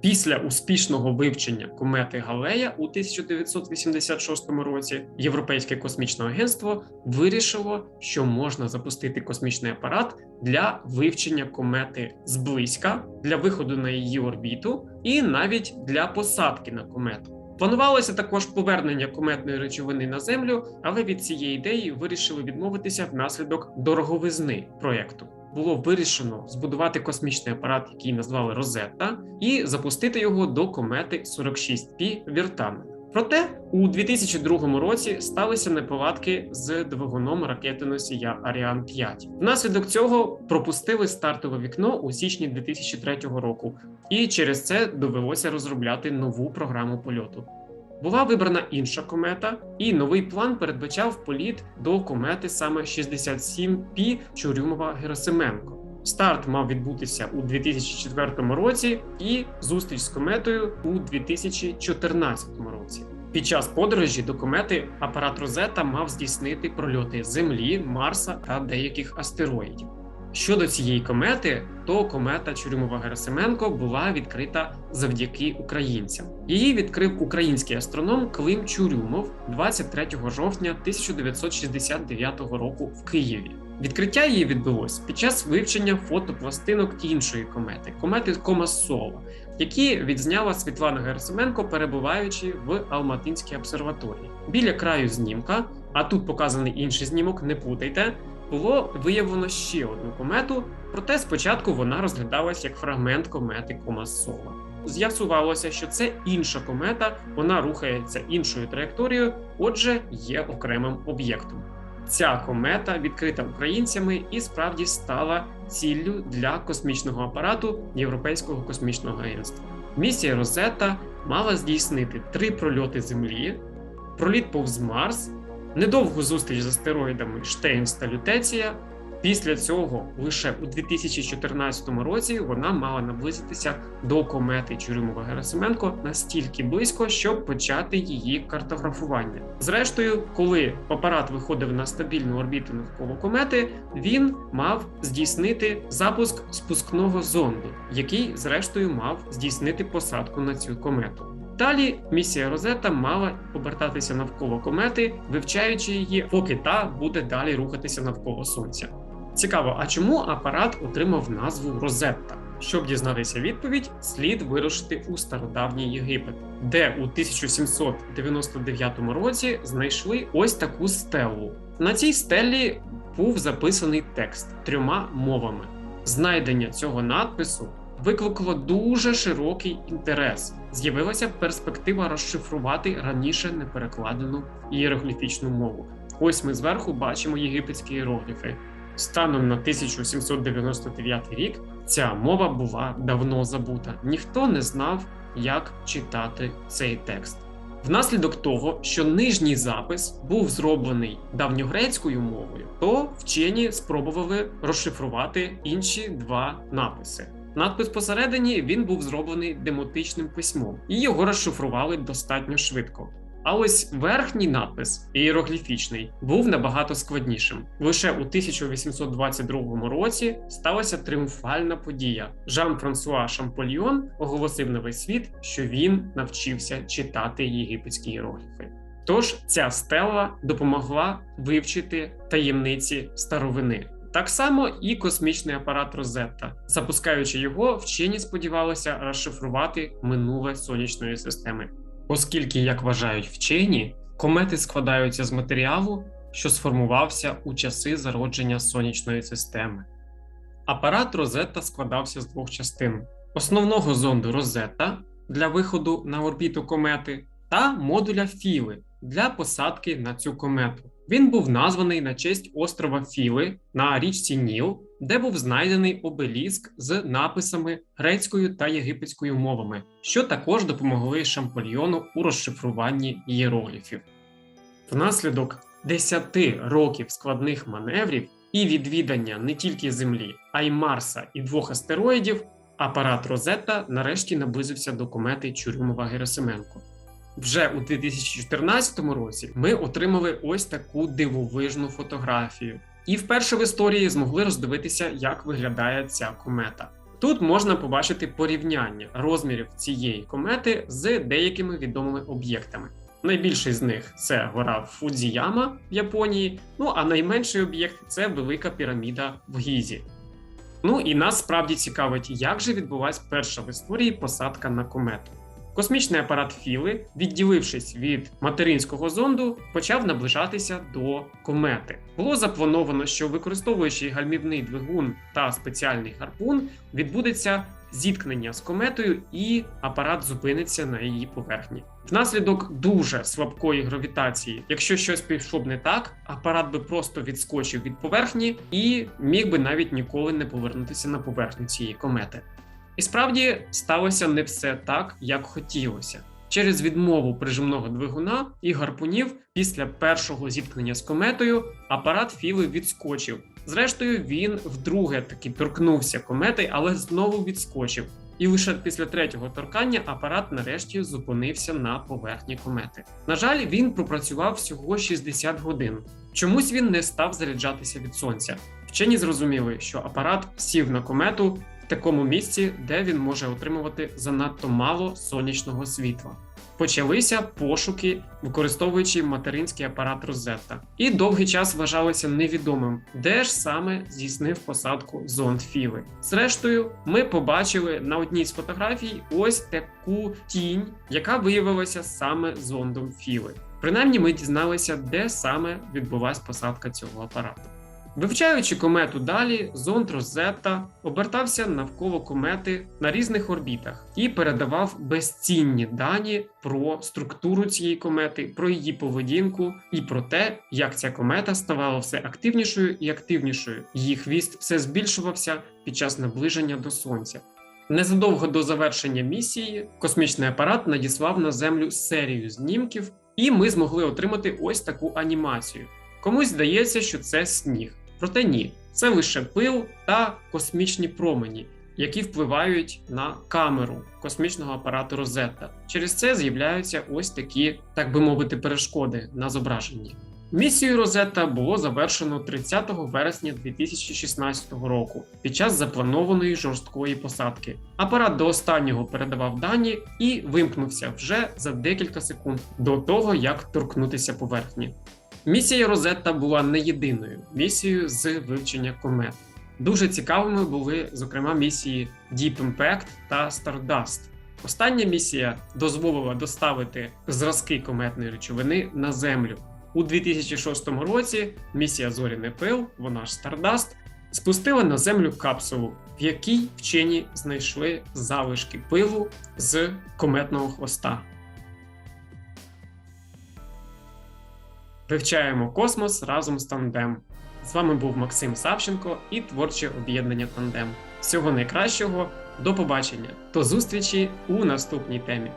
Після успішного вивчення комети Галея у 1986 році Європейське космічне агентство вирішило, що можна запустити космічний апарат для вивчення комети зблизька, для виходу на її орбіту і навіть для посадки на комету. Планувалося також повернення кометної речовини на землю, але від цієї ідеї вирішили відмовитися внаслідок дороговизни проєкту. Було вирішено збудувати космічний апарат, який назвали Розетта, і запустити його до комети 46P Віртамен. Проте у 2002 році сталися неполадки з двигуном ракети-носія Аріан 5. Внаслідок цього пропустили стартове вікно у січні 2003 року, і через це довелося розробляти нову програму польоту. Була вибрана інша комета, і новий план передбачав політ до комети саме 67P Чурюмова Герасименко. Старт мав відбутися у 2004 році, і зустріч з кометою у 2014 році. Під час подорожі до комети апарат Розета мав здійснити прольоти Землі, Марса та деяких астероїдів. Щодо цієї комети, то комета Чурюмова Герасименко була відкрита завдяки українцям. Її відкрив український астроном Клим Чурюмов 23 жовтня 1969 року в Києві. Відкриття її відбулось під час вивчення фотопластинок іншої комети комети Комасова, які відзняла Світлана Герасименко, перебуваючи в Алматинській обсерваторії. Біля краю знімка, а тут показаний інший знімок, не путайте було виявлено ще одну комету, проте спочатку вона розглядалась як фрагмент комети Комасова. З'ясувалося, що це інша комета, вона рухається іншою траєкторією, отже, є окремим об'єктом. Ця комета відкрита українцями і справді стала ціллю для космічного апарату Європейського космічного агентства. Місія Розетта мала здійснити три прольоти Землі, проліт повз Марс недовгу зустріч з астероїдами Штейнс та Лютеція. Після цього, лише у 2014 році, вона мала наблизитися до комети Чурюмова Герасименко настільки близько, щоб почати її картографування. Зрештою, коли апарат виходив на стабільну орбіту навколо комети, він мав здійснити запуск спускного зонду, який, зрештою, мав здійснити посадку на цю комету. Далі місія Розета мала обертатися навколо комети, вивчаючи її, поки та буде далі рухатися навколо сонця. Цікаво, а чому апарат отримав назву Розетта? Щоб дізнатися відповідь, слід вирушити у стародавній Єгипет, де у 1799 році знайшли ось таку стелу. На цій стелі був записаний текст трьома мовами. Знайдення цього надпису викликало дуже широкий інтерес. З'явилася перспектива розшифрувати раніше неперекладену ієрогліфічну мову. Ось ми зверху бачимо єгипетські іерогліфи. Станом на 1799 рік ця мова була давно забута. Ніхто не знав, як читати цей текст. Внаслідок того, що нижній запис був зроблений давньогрецькою мовою, то вчені спробували розшифрувати інші два написи. Надпис посередині він був зроблений демотичним письмом, і його розшифрували достатньо швидко. А ось верхній надпис, ієрогліфічний, був набагато складнішим. Лише у 1822 році сталася тріумфальна подія. Жан Франсуа Шампольйон оголосив на весь світ, що він навчився читати єгипетські іерогліфи. Тож ця стела допомогла вивчити таємниці старовини. Так само і космічний апарат Розетта. Запускаючи його, вчені сподівалися розшифрувати минуле сонячної системи. Оскільки, як вважають вчені, комети складаються з матеріалу, що сформувався у часи зародження сонячної системи. Апарат Розетта складався з двох частин: основного зонду Розетта для виходу на орбіту комети та модуля Філи для посадки на цю комету. Він був названий на честь острова Філи на річці Ніл, де був знайдений обеліск з написами грецькою та єгипетською мовами, що також допомогли Шампольйону у розшифруванні ієрогліфів. Внаслідок 10 років складних маневрів і відвідання не тільки Землі, а й Марса і двох астероїдів, апарат Розетта нарешті наблизився до комети Чурюмова Герасименко. Вже у 2014 році ми отримали ось таку дивовижну фотографію, і вперше в історії змогли роздивитися, як виглядає ця комета. Тут можна побачити порівняння розмірів цієї комети з деякими відомими об'єктами. Найбільший з них це гора Фудзіяма в Японії. Ну а найменший об'єкт це велика піраміда в Гізі. Ну і нас справді цікавить, як же відбулась перша в історії посадка на комету. Космічний апарат Філи, відділившись від материнського зонду, почав наближатися до комети. Було заплановано, що використовуючи гальмівний двигун та спеціальний гарпун, відбудеться зіткнення з кометою, і апарат зупиниться на її поверхні. Внаслідок дуже слабкої гравітації, якщо щось пішло б не так, апарат би просто відскочив від поверхні і міг би навіть ніколи не повернутися на поверхню цієї комети. І справді сталося не все так, як хотілося. Через відмову прижимного двигуна і гарпунів після першого зіткнення з кометою апарат Філи відскочив. Зрештою, він вдруге таки торкнувся комети, але знову відскочив. І лише після третього торкання апарат нарешті зупинився на поверхні комети. На жаль, він пропрацював всього 60 годин. Чомусь він не став заряджатися від сонця. Вчені зрозуміли, що апарат сів на комету такому місці, де він може отримувати занадто мало сонячного світла. Почалися пошуки, використовуючи материнський апарат Розетта, і довгий час вважалося невідомим, де ж саме здійснив посадку зонд Філи. Зрештою, ми побачили на одній з фотографій ось таку тінь, яка виявилася саме зондом Філи. Принаймні, ми дізналися, де саме відбулась посадка цього апарату. Вивчаючи комету далі, зонд Розетта обертався навколо комети на різних орбітах і передавав безцінні дані про структуру цієї комети, про її поведінку і про те, як ця комета ставала все активнішою і активнішою. Її хвіст все збільшувався під час наближення до сонця. Незадовго до завершення місії космічний апарат надіслав на Землю серію знімків, і ми змогли отримати ось таку анімацію. Комусь здається, що це сніг. Проте ні, це лише пил та космічні промені, які впливають на камеру космічного апарату Розетта. Через це з'являються ось такі, так би мовити, перешкоди на зображенні. Місію Розетта було завершено 30 вересня 2016 року під час запланованої жорсткої посадки. Апарат до останнього передавав дані і вимкнувся вже за декілька секунд до того, як торкнутися поверхні. Місія Розетта була не єдиною місією з вивчення комет. Дуже цікавими були, зокрема, місії Deep Impact та Stardust. Остання місія дозволила доставити зразки кометної речовини на Землю. У 2006 році місія Зоряний Пил, вона ж Stardust, спустила на землю капсулу, в якій вчені знайшли залишки пилу з кометного хвоста. Вивчаємо космос разом з тандем. З вами був Максим Савченко і творче об'єднання Тандем. Всього найкращого, до побачення, до зустрічі у наступній темі.